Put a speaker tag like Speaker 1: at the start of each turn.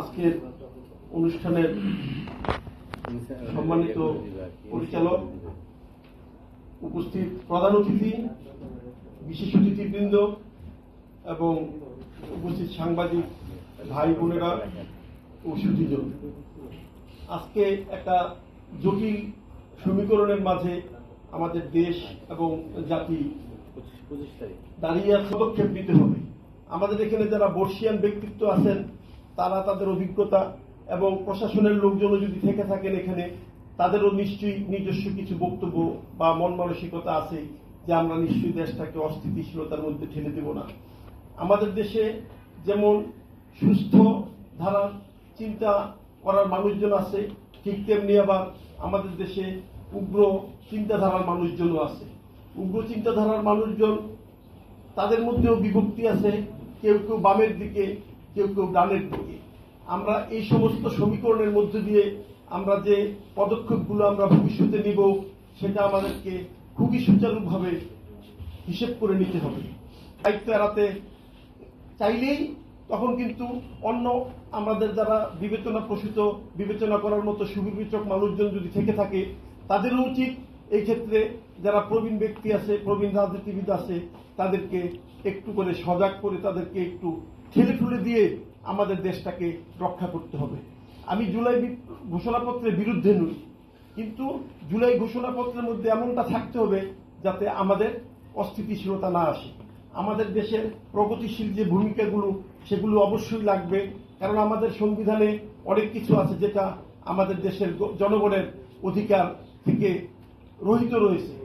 Speaker 1: আজকের অনুষ্ঠানের সম্মানিত পরিচালক উপস্থিত প্রধান অতিথি বিশেষ অতিথিবৃন্দ এবং উপস্থিত সাংবাদিক ভাই বোনেরা ও সুধীজন। আজকে একটা জটিল সমীকরণের মাঝে আমাদের দেশ এবং জাতি দাঁড়িয়ে পদক্ষেপ নিতে হবে। আমাদের এখানে যারা বর্ষিয়ান ব্যক্তিত্ব আছেন তারা তাদের অভিজ্ঞতা এবং প্রশাসনের লোকজনও যদি থেকে থাকেন এখানে, তাদেরও নিশ্চয়ই নিজস্ব কিছু বক্তব্য বা মন মানসিকতা আছে যে আমরা নিশ্চয়ই দেশটাকে অস্থিতিশীলতার মধ্যে ঠেলে দেব না। আমাদের দেশে যেমন সুস্থ ধারার চিন্তা করার মানুষজন আছে, ঠিক তেমনি আবার আমাদের দেশে উগ্র চিন্তাধারার মানুষজনও আছে। উগ্র চিন্তাধারার মানুষজন তাদের মধ্যেও বিভক্তি আছে, কেউ কেউ বামের দিকে কেউ কেউ ডানের দিকে আমরা এই সমস্ত সমীকরণের মধ্যে দিয়ে আমরা যে পদক্ষেপগুলো আমরা ভবিষ্যতে নিব, সেটা আমাদেরকে খুবই সুচারুভাবে হিসেব করে নিতে হবে। দায়িত্ব এড়াতে চাইলেই তখন কিন্তু অন্য আমাদের যারা বিবেচনা প্রসূত বিবেচনা করার মতো সুবিবেচক মানুষজন যদি থেকে থাকে, তাদেরও উচিত এই ক্ষেত্রে যারা প্রবীণ ব্যক্তি আছে, প্রবীণ রাজনীতিবিদ আছে, তাদেরকে একটু করে সজাগ করে তাদেরকে একটু ঠেলে ঠুলে দিয়ে আমাদের দেশটাকে রক্ষা করতে হবে। আমি জুলাই ঘোষণাপত্রের বিরুদ্ধে নই, কিন্তু জুলাই ঘোষণাপত্রের মধ্যে এমনটা থাকতে হবে যাতে আমাদের অস্থিতিশীলতা না আসে। আমাদের দেশের প্রগতিশীল যে ভূমিকাগুলো, সেগুলো অবশ্যই লাগবে, কারণ আমাদের সংবিধানে অনেক কিছু আছে যেটা আমাদের দেশের জনগণের অধিকার থেকে রহিত রয়েছে।